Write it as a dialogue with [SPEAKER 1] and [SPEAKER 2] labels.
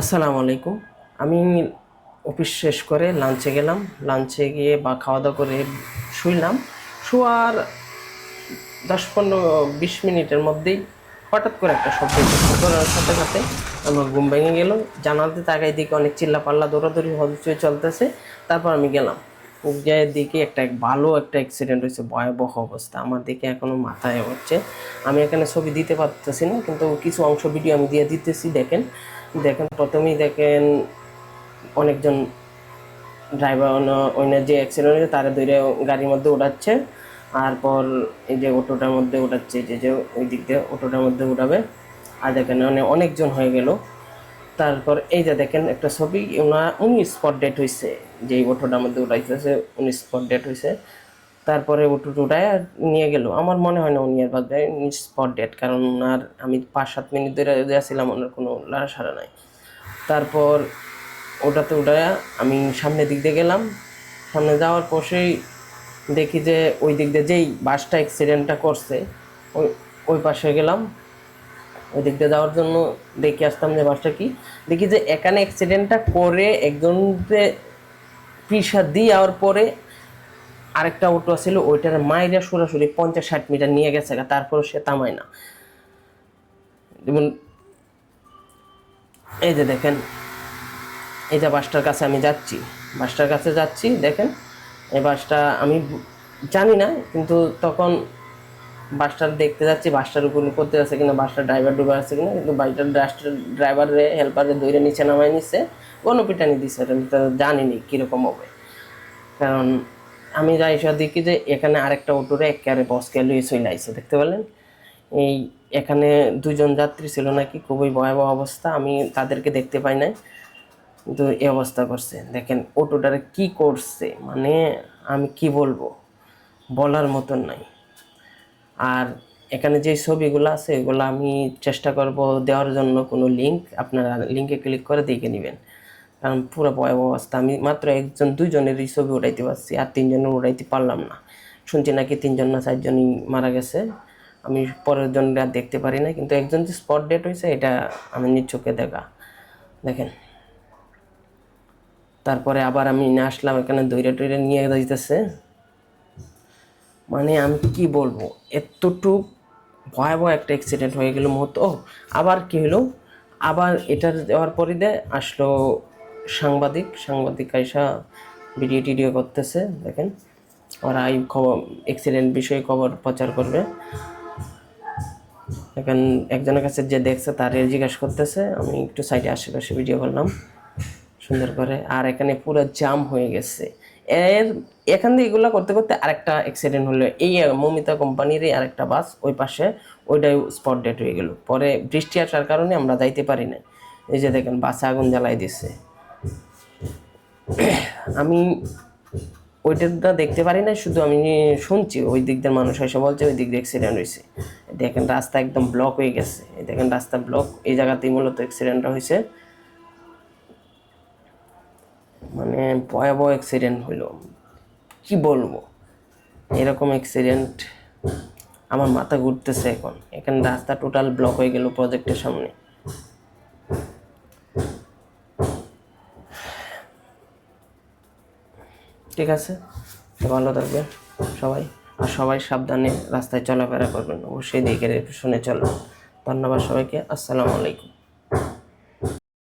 [SPEAKER 1] আসসালামু আলাইকুম। আমি অফিস শেষ করে লাঞ্চে গেলাম। লাঞ্চে গিয়ে বা খাওয়া দাওয়া করে শুইলাম। শোয়ার দশ পনেরো, বিশ মিনিটের মধ্যেই হঠাৎ করে একটা শব্দ করার সাথে সাথে আমার ঘুম ভেঙে গেল। জানালাতে তাকাই দিকে অনেক চিল্লা পাল্লা দৌড়াদৌড়ি হইচই চলতেছে। তারপর আমি গেলাম। যে দিকে একটা ভালো একটা অ্যাক্সিডেন্ট হয়েছে ভয়াবহ অবস্থা। আমার দিকে এখনও মাথায় হচ্ছে আমি এখানে ছবি দিতে পারতেছি না, কিন্তু কিছু অংশ ভিডিও আমি দিয়ে দিতেছি, দেখেন। দেখেন, প্রথমেই দেখেন অনেকজন ড্রাইভার অন্য যে অ্যাক্সিডেন্ট হয়েছে, তারা দূরে গাড়ির মধ্যে উঠাচ্ছে, আর পর এই যে অটোটার মধ্যে উঠাচ্ছে, যে যে ওই দিক দিয়ে অটোটার মধ্যে উঠাবে, আর দেখেন অনেক অনেকজন হয়ে গেল। তারপর এই যে দেখেন একটা ছবি ওনার উনি স্পট ডেট হয়েছে যে অটোটার মধ্যে উঠাইতেছে, উনি স্পট ডেট হয়েছে তারপরে অটো উঠায় নিয়ে গেল। আমার মনে হয় না উনি আর বাদ উনি স্পট ডেট কারণ ওনার আমি পাঁচ সাত মিনিট ধরে যাচ্ছিলাম ওনার কোনো লাড়াসাড়া নাই। তারপর ওটাতে উঠায় আমি সামনের দিক দিয়ে গেলাম। সামনে যাওয়ার পর পরেই দেখি যে ওই দিক দিয়ে যেই বাসটা অ্যাক্সিডেন্টটা করছে, ওই ওই পাশে গেলাম। ওই দিক দিয়ে যাওয়ার জন্য দেখে আসতাম যে বাসটা কি। দেখি যে এখানে অ্যাক্সিডেন্টটা করে একজনকে পিসা দিয়ে যাওয়ার পরে আরেকটা অটো ছিল ওইটার মাইরা সরাসরি পঞ্চাশ ষাট মিটার নিয়ে গেছে তারপর সে থামায় না। যেমন এই যে দেখেন, এই যে বাসটার কাছে আমি যাচ্ছি, বাসটার কাছে যাচ্ছি, দেখেন, এই বাসটা আমি জানি না, কিন্তু তখন বাসটার দেখতে যাচ্ছি, বাসটার উপর করতে যাচ্ছে কিনা, বাসটার ড্রাইভার ডুবে আছে কিনা, কিন্তু বাসটার বাইকটার ড্রাইভারে হেল্পারে দৌড়ে নিচে নামাই নিচ্ছে কোনো গণপিটানি দিচ্ছে জানিনি কীরকম হবে। কারণ আমি যাই দেখি যে এখানে আরেকটা অটোরে একেবারে বসকে লুয়ে চলে আইছে, দেখতে পেলেন? এই এখানে দুজন যাত্রী ছিল নাকি, খুবই ভয়াবহ অবস্থা, আমি তাদেরকে দেখতে পাই নাই। কিন্তু এই অবস্থা করছে। দেখেন, অটোটারে কি করছে? মানে আমি কি বলব? বলার মতন নাই। আর এখানে যে ছবিগুলো আছে, এগুলো আমি চেষ্টা করব দেওয়ার জন্য কোনো লিঙ্ক আপনারা লিঙ্কে ক্লিক করে দেখে নেবেন। কারণ পুরো ভয়াবহ অবস্থা। আমি মাত্র একজন দুইজনেরই ছবি উঠাইতে পারছি, আর তিনজনের উঠাইতে পারলাম না। শুনছি নাকি তিনজন না চারজনই মারা গেছে। আমি পরের জনরা দেখতে পারি না, কিন্তু একজন যে স্পট ডেট হয়েছে, এটা আমি নিজ চোখে দেখা। দেখেন। তারপরে আবার আমি নিয়ে আসলাম, এখানে দৈরে টৈরে নিয়ে যাইতেছে। মানে আমি কি বলব, এতটুক ভয়াবহ একটা অ্যাক্সিডেন্ট হয়ে গেল মতো আবার কি হলো? আবার এটার দেওয়ার পরে আসলো সাংবাদিক সাংবাদিক আইসা ভিডিও টিডিও করতেছে, দেখেন। ওরা এই খবর অ্যাক্সিডেন্ট বিষয়ে খবর প্রচার করবে। এখন একজনের কাছে যে দেখছে, তারে জিজ্ঞাসা করতেছে, আমি একটু সাইডে আশেপাশে ভিডিও করলাম। সুন্দর করে। আর এখানে পুরো জাম হয়ে গেছে। এর, এখান দিয়ে এগুলো করতে করতে আরেকটা অ্যাক্সিডেন্ট হলো। এই মমিতা কোম্পানিরই আরেকটা বাস, ওই পাশে, ওইটাই স্পট ডেট হয়ে গেল। পরে বৃষ্টি আসার কারণে আমরা যাইতে পারি না এই যে দেখেন, বাসে আগুন জ্বালাই দিচ্ছে আমি ওইটা দেখতে পারি না শুধু আমি শুনছি, ওই দিক দিয়ে মানুষ এসে বলছে, ওই দিক দিয়ে অ্যাক্সিডেন্ট হয়েছে দেখেন রাস্তা একদম ব্লক হয়ে গেছে। দেখেন রাস্তা ব্লক এই জায়গাতেই মূলত অ্যাক্সিডেন্টটা হয়েছে মানে ভয়াবহ অ্যাক্সিডেন্ট হলো কি বলব? এরকম অ্যাক্সিডেন্ট আমার মাথা ঘুরতেছে এখন। এখানে রাস্তা টোটাল ব্লক হয়ে গেল প্রজেক্টের সামনে। ঠিক আছে? তো ভালো থাকবেন সবাই। আর সবাই সাবধানে রাস্তায় চলাফেরা করবেন। অবশ্যই দেখে শুনে চলবেন। ধন্যবাদ সবাইকে। আসসালামু আলাইকুম।